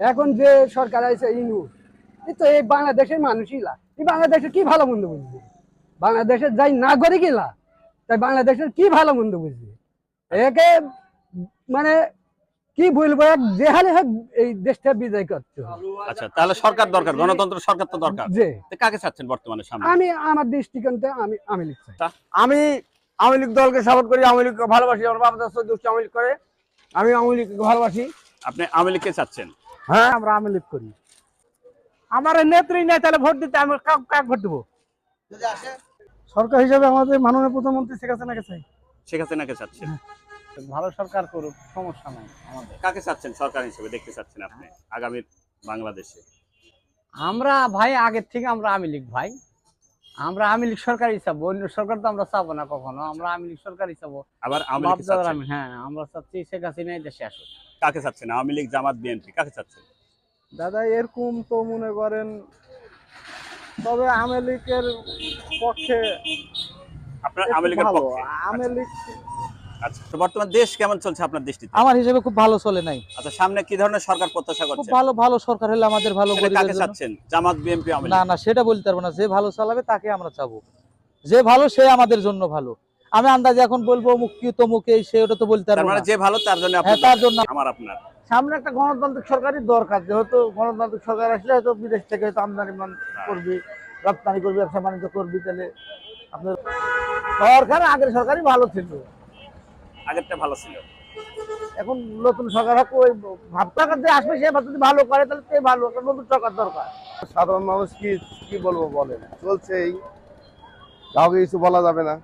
এখন যে সরকার আছে ইনু এই তো এই বাংলাদেশের মানুষই লা। এই বাংলাদেশের কি ভালো মন্দ বুঝবে? বাংলাদেশের যাই নাগরিকই লা তাই বাংলাদেশের কি ভালো মন্দ বুঝবে? একে মানে কি বলব এক যেহালে হোক এই দেশটা বিজয় করতে আচ্ছা তাহলে সরকার দরকার গণতন্ত্র সরকার তো দরকার। যে কাকে চাচ্ছেন বর্তমানে সামনে? আমি আমার দৃষ্টিকোণতে আমি আমি লিখছি আমি আওয়ামী লীগ দলকে সাপোর্ট করি আওয়ামী লীগকে ভালোবাসি আমার বাবা দাস আওয়ামী লীগ করে। আমি আওয়ামী লীগকে ভালোবাসি। আপনি আওয়ামী লীগকে চাচ্ছেন? হ্যাঁ? আমরা আমি লীগ করি। আমার নেত্রী নেই তাহলে ভোট দিতে আমি কাক কাক ভোট দেবো? সরকার হিসাবে আমাদের মাননীয় প্রধানমন্ত্রী শেখ হাসিনাকে চাই? শেখ হাসিনাকে চাচ্ছেন? ভালো সরকার করুক সমস্যা নাই আমাদের। কাকে চাচ্ছেন সরকার হিসেবে দেখতে চাচ্ছেন আপনি আগামী বাংলাদেশে? আমরা ভাই আগের থেকে আমরা আমি লিখ ভাই। আমরা আমি লীগ সরকার হিসাবো অন্য সরকার তো আমরা চাবো না কখনো। আমরা আওয়ামী লীগ সরকার হিসাবো আবার আওয়ামী আমি হ্যাঁ আমরা চাচ্ছি শেখ হাসিনা এই দেশে আসুক। কাকে চাচ্ছেন? আওয়ামী লীগ জামাত বিএনপি কাকে চাচ্ছেন? দাদা এরকম তো মনে করেন তবে আওয়ামী লীগের পক্ষে আপনার আওয়ামী লীগের পক্ষে। আওয়ামী লীগ আচ্ছা বর্তমান দেশ কেমন চলছে আপনার দৃষ্টিতে? আমার হিসেবে খুব ভালো চলে নাই। আচ্ছা সামনে কি ধরনের সরকার প্রত্যাশা খুব ভালো ভালো সরকার হলে আমাদের ভালো সেটা কাকে চাচ্ছেন? জামাত বিএনপি না না সেটা বলতে পারব না। যে ভালো চালাবে তাকে আমরা চাবো। যে ভালো সে আমাদের জন্য ভালো। আমি আন্দাজে এখন বলব অমুক কি তমুক সে ওটা তো বলতে পারব মানে না। যে ভালো তার জন্য হ্যাঁ তার জন্য আমার আপনার। সামনে একটা গণতান্ত্রিক সরকারই দরকার। যেহেতু গণতান্ত্রিক সরকার আসলে হয়তো বিদেশ থেকে হয়তো আমদানি মান করবি রপ্তানি করবি ব্যবসা বাণিজ্য করবি তাহলে আপনার সরকার আগের সরকারই ভালো ছিল। আগেরটা ভালো ছিল। এখন নতুন সরকার হোক ওই ভাবটা যে আসবে সে ভাবটা যদি ভালো করে তাহলে সে ভালো একটা নতুন সরকার দরকার। সাধারণ মানুষ কি কি বলব বলেন? চলছে এই কাউকে কিছু বলা যাবে না।